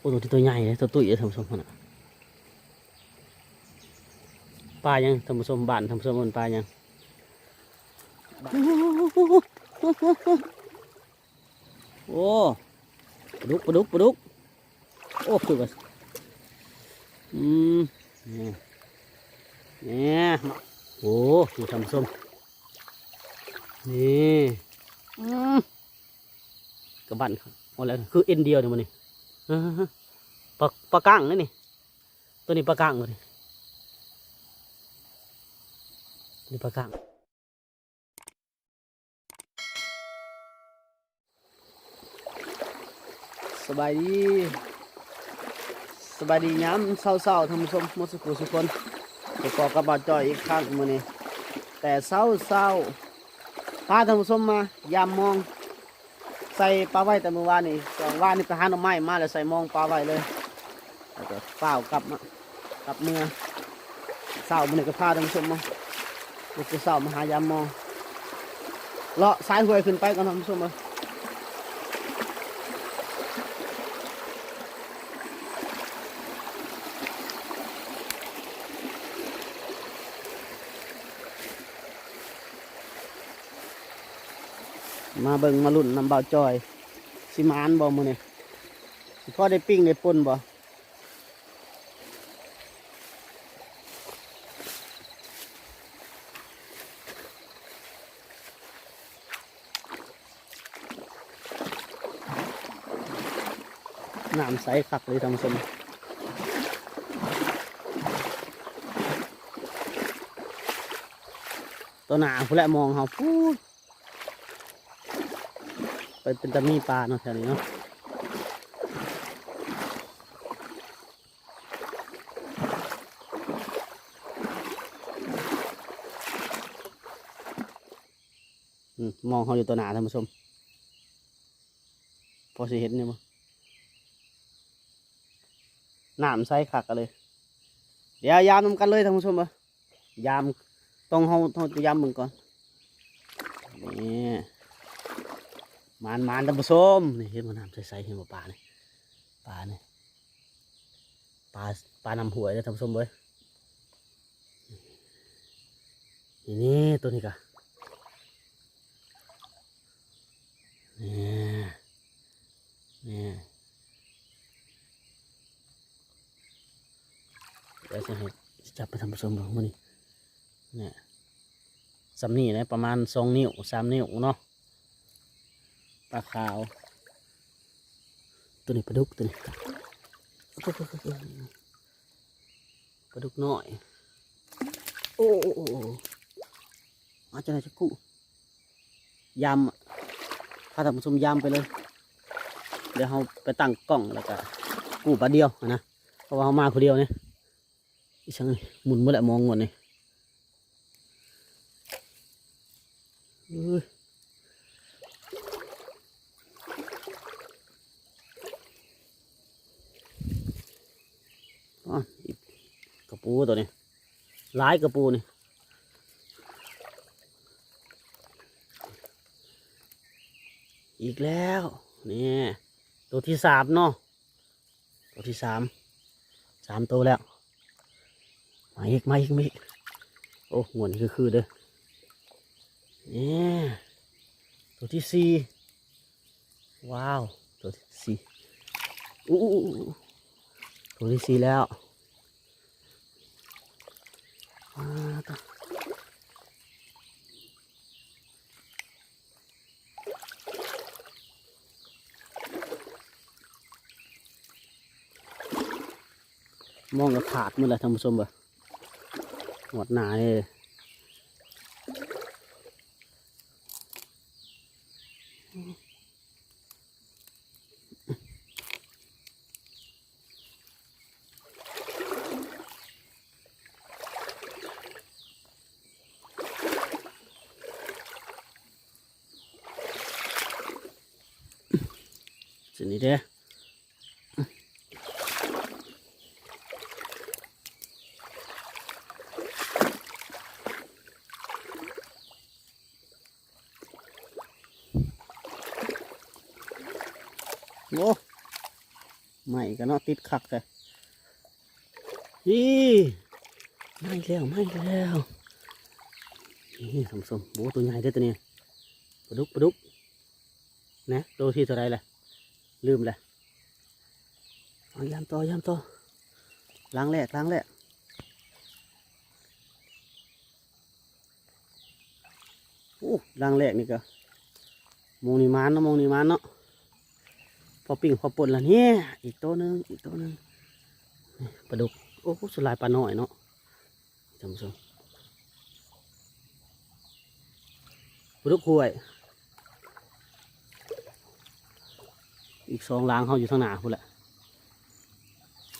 โอ้ตัวที่ตัวใหญ่เลยตัวตุ้ยเลยท่านผู้ชมพุ่นน่ะปลายังท่านผู้ชมบ้านท่านผู้ชมมันปลายังโอ้ปลาดุกปลาดุกปลาดุกโอ้คือว่าอืมนี่นี่โอ้ดูท่านผู้ชมนี่อืมกระบันเอาแล้วคือเอ็นเดียวเนี่ยมันนี่ ปลาปลาก้างนี่นี่ ตัวนี้ปลาก้างตัวนี้นี่ปลาก้างสบายดีสบายดีย้ำเศร้าๆท่านผู้ชมมสุขุสุกคนไปกอกับบาจอยอีกครั้งมื้อนี้แต่เศร้าเศร้าๆพาท่านผู้ชมมายามมอง ใส่ปลาไว้แต่เมื่อวานนี่สองวานนี่ไปหาหน่อไม้มาแล้วใส่มองปลาไว้เลยแล้วก็เฝ้ากลับมากลับเมื่อเศร้ามันก็พาท่านผู้ชมมาลูกจะเศร้ามหายามมองเลาะสายหวยขึ้นไปก่อนท่านผู้ชมเลย มาเบิงมาลุ่นนำเบาจอยสิมานบ่มือนี่พ่อได้ปิ้งได้ป่นบ่น้ำใสคักเลยท่านผู้ชมตัวหนาผู้แหละมองเขาพูด เป็นตะมีปลาเนาะแถวนี้เนาะมองเขาอยู่ตัวหนาท่านผู้ชม พอสิเห็นเนี่ยมั้งหน้ำใสคักกันเลย เดี๋ยวยามนำกันเลยท่านผู้ชมเออยามต้องเขาต้องยามมึงก่อนนี่ มานมานท่านผู้มนี่เห็นมันน้ำใสๆเห็นปลาเนี่ยปลาเนี่ยปลาปลานำหวยเลยท่านผู้ชมเว้ยนี่นี่ตัวนี้กะนี่นี่ยเดี๋ยวจะให้จับไปท่านผู้ชมดูมันนี่เนี่ยสำนี่นะประมาณสองนิ้วสามนิ้วเนาะ ปลาขาว ตัวนี้ปลาดุกตัวนี้ปลาดุกน้อย โอ้โอ้โอ้โอ้มาจะไหนจะกู้ยำพาท่านผู้ชมยำไปเลย เดี๋ยวเราไปตั้งกล้องแล้วก็กู้ปลาเดียวนะ เพราะว่าเขามาคนเดียวเนี่ยอีช่างนี่หมุนเมื่อไหร่มองก่อนนี่เอ้ย อ๋ออี กระปูตัวนี้หลายกระปูนี่อีกแล้วนี่ตัวที่สามเนาะตัวที่สามสามตัวแล้ว มาอีกมาอีกมาอีกโอ้หวนคือคือเด้อนี่ตัวที่สี่ว้าว ตัวที่สี่อู้ ตัวที่สี่แล้วมองกระขาดมือเลยท่านผู้ชมบ่หมดหนาเลย สินี้เด้โอ้ใหม่กันเนาะติดคักเลยนี่ไม่แล้วไม่แล้วนี่สมสมโบตัวใหญ่เด้อตัวนี้ปลาดุกปลาดุกนะตัวที่เท่าไรล่ะ ลืมเลยเอายามต่อยามต่อล้างแรกล้างแรกโอ้ล้างแรกนี่ก็มองนี่มานเนาะมองนี่มานเนาะพอปิ้งพอป่นแล้วเนี่ยอีกตัวหนึ่งอีกตัวหนึ่งปลาดุกโอ้สุดลายปลาหน่อยเนาะจำชมปลาดุกห้วย อีกสองล้างเขาอยู่ทางหน้าพุ่นแหละ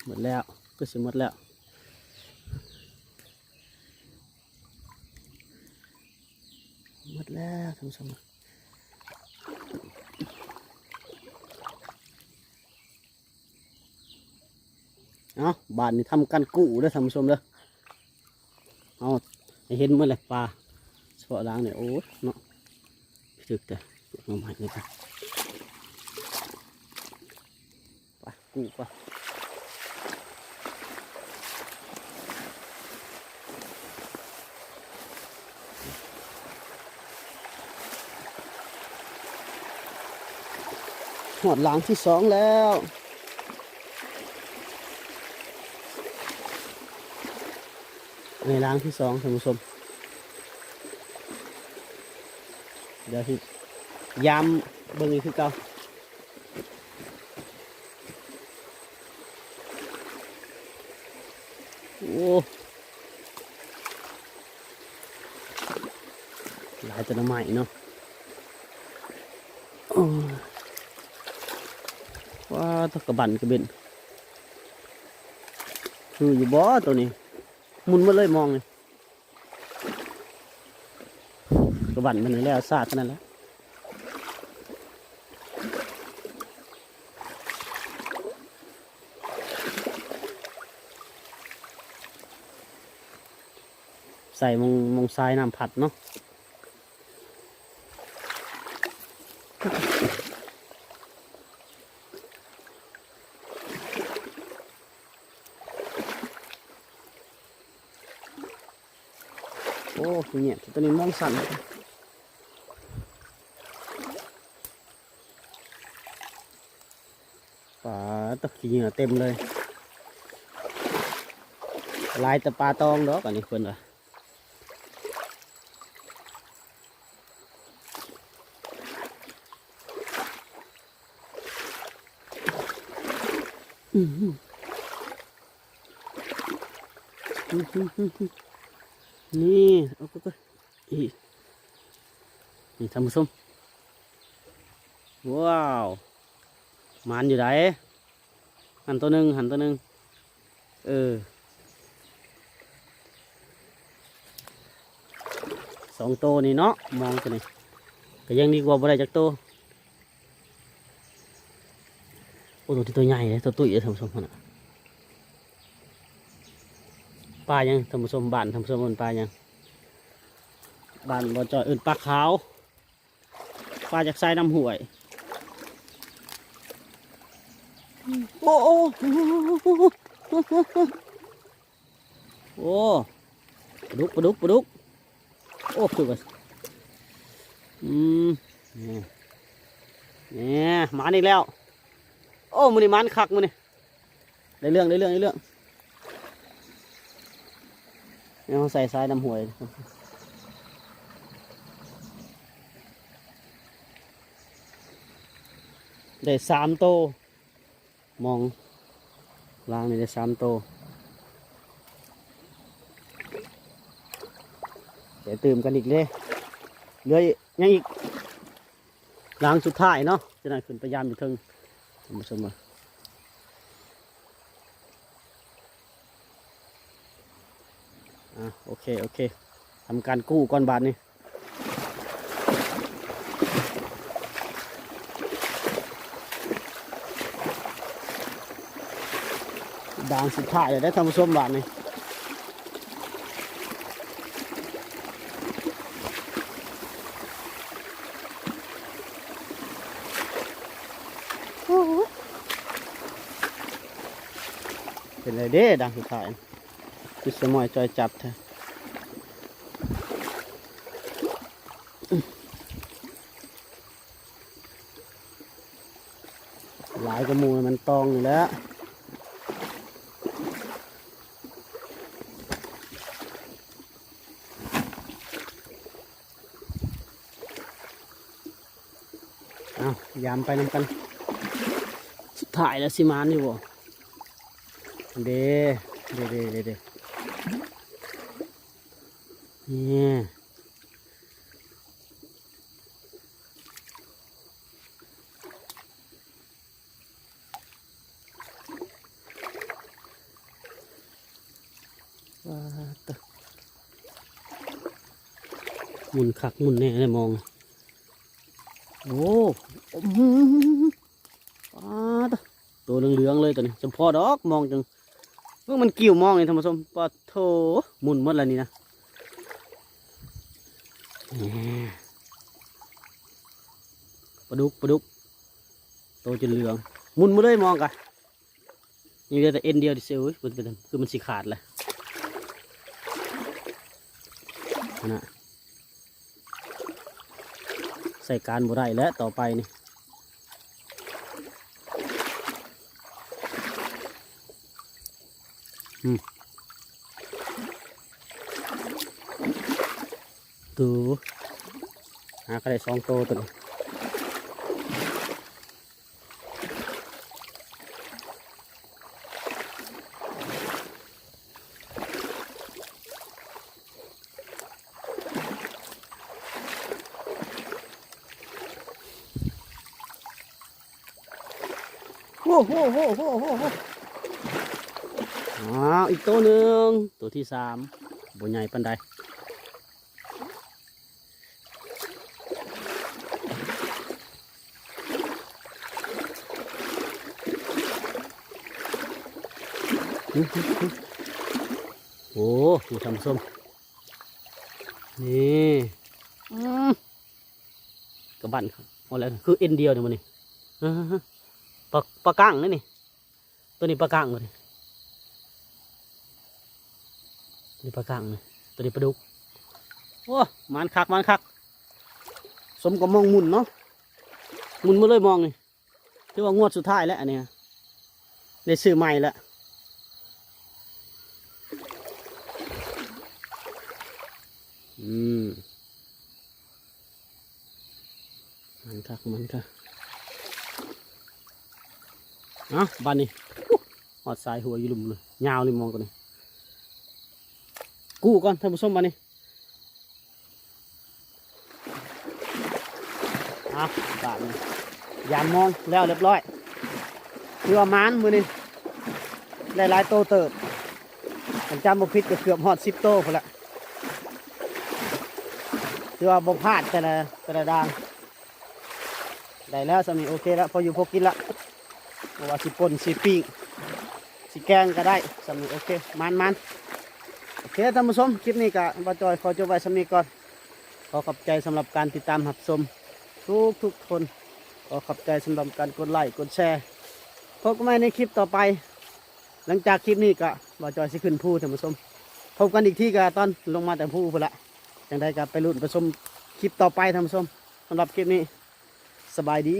หมดแล้วก็สิหมดแล้วหมดแล้วท่านผู้ชมเอาบานนี้ทำกันกู้เด้อท่านผู้ชมเด้อเอาให้เห็นเมื่อไรปลาเฉพาะล้างเนี่ยโอ้เนาะถึกแต่เก็บมาใหม่นี่ยครับ กู้ไปหอดล้างที่สองแล้วในล้างที่สองท่านผู้ชมเดี๋ยวที่ยำเบิ่งอีกคือเก่าโอ้ หลายต้นไม้เนาะว้าตะกระบันกระเบนคืออยู่บ่อตัวนี้มุนมาเลยมองเลยกระบันมันแล้วซาดเท่านั้นแล้วใส่มงมงทรายน้ำผัดเนาะ โอ้ยเนี่ยตัวนี้มองสั่นปลาตะขี้เหงื่อเต็มเลย ลายแต่ปลาตองดอกอันนี้เพิ่ นี่เอาไปไปอีนี่ทำผสมว้าวมันอยู่ไหนหันตัวหนึ่งหันตัวหนึ่งเออสองตัวนี่เนาะมองตัวนี้ก็ยังดีกว่าบ่ได้จากตัวโอ้ตัวที่ตัวใหญ่เลยตัวตุ้ยเลยท่านผู้ชมคนน่ะ ปลายังท่านผู้ชมบ้านท่านผู้ชมมันปลายังบ้านบ่จอยอื่นปลาขาวปลาจากทรายน้ำห่วยโอ้โอ้โอ้ปลาดุกปลาดุกปลาดุกโอ้คือว่าอืมนี่นี่มาอีกแล้ว โอ้มือนี่มันคักมือนี่ได้เรื่องได้เรื่องได้เรื่องนี่ เขาใส่ทรายน้ำหวยได้สามโต มองล้างนี่ได้สามโตเดี๋ยวตื่มกันอีกเลยเหลือยังอีกล้างสุดท้ายเนาะจะได้ขึ้นพยายามอยู่ทึงท่านผู้ชมมาอะ โอเค โอเคทำการกู้ก้อนบาทนี่ด่างสุดท้ายเลยได้ท่านผู้มบาทนี่โอ้โหเป็นไรเด้ดังสุดท้ายคือสมอยจอยจับเถอ ลายกระมูมันตองอยู่แล้วเอายามไปนำกัน สุดท้ายแล้วสิมานอยู่บ่เด้เด้เด้เด้เนี่ว้ มุนคักมุนแน่เลยมอง โอ้อื้าตัวเหลืองๆเลยตัวนี้จำพอดอกมองจังเมื่อมันกิ่วมองนี่ธรรมชมปะโถมุนหมดแล้วนี่นะปลาดุกปลาดุกโตจนเหลือง มุนมาเลยมองกันนี่เหลือแต่เอ็นเดียวดิเซลเว้ยมันเป็นคือมันสีขาดเลยนั่นนะ ส่การบ่ได้แล้วต่อไปนี่อืมตูหาก็ได้สองโตวตัวนี้ อ้โหโหโหโหโหอ๋ออีกตัวหนึ่งตัวที่สามบนใหญ่ปันใดอื้อหือหือโอ้ดูทำส้ม นี่กระบันเอาแล้วคือเอ็นเดียวเนี่ยมันนี่ ปลาปลาก้างนี่นี่ ตัวนี้ปลาก้างเลยตัวนี้ปลาก้างเลยตัวนี้ปลาดุกโอ้มันคักมันคัก สมกับมองมุนเนาะมุนมาเลยมองนี่ถือว่างวดสุดท้ายแล้วอันเนี้ยได้ซื้อใหม่แล้วอืมมันคักมันคัก เอะบ้านนี้หอดสายหัวอยู่หลุมเลยยาวเลยมองกันนี่กู้ก่อนท่านผู้ชมบ้านนี้อะบ้านนี้ยามมองแล้วเรียบร้อยคือว่ามานมือนี่หลายๆโตเติบผมจำบ่ผิดก็เกือบหอดสิบโตพอละถือว่าบ่พลาดแต่ละแต่ละดางได้แล้วสามีโอเคแล้วพออยู่พอกินละ ว่าสิป่นสิปิ้งสิแกงก็ได้สามีโอเคมันมันโอเคท่านผู้ชมคลิปนี้ก็บ่จอยขอจบไว้สามีก่อนขอขอบใจสำหรับการติดตามรับชมทุกทุกคนขอขอบใจสำหรับการกดไลค์กดแชร์พบกันใหม่ในคลิปต่อไป หลังจากคลิปนี้ก็บ่จอยสิขึ้นผู้ท่านผู้ชมพบกันอีกที่ก็ตอนลงมาแต่ผู้พุ่นละจังได้กับไปรุ่นผสมคลิปต่อไปท่านผู้ชมสำหรับคลิปนี้สบายดี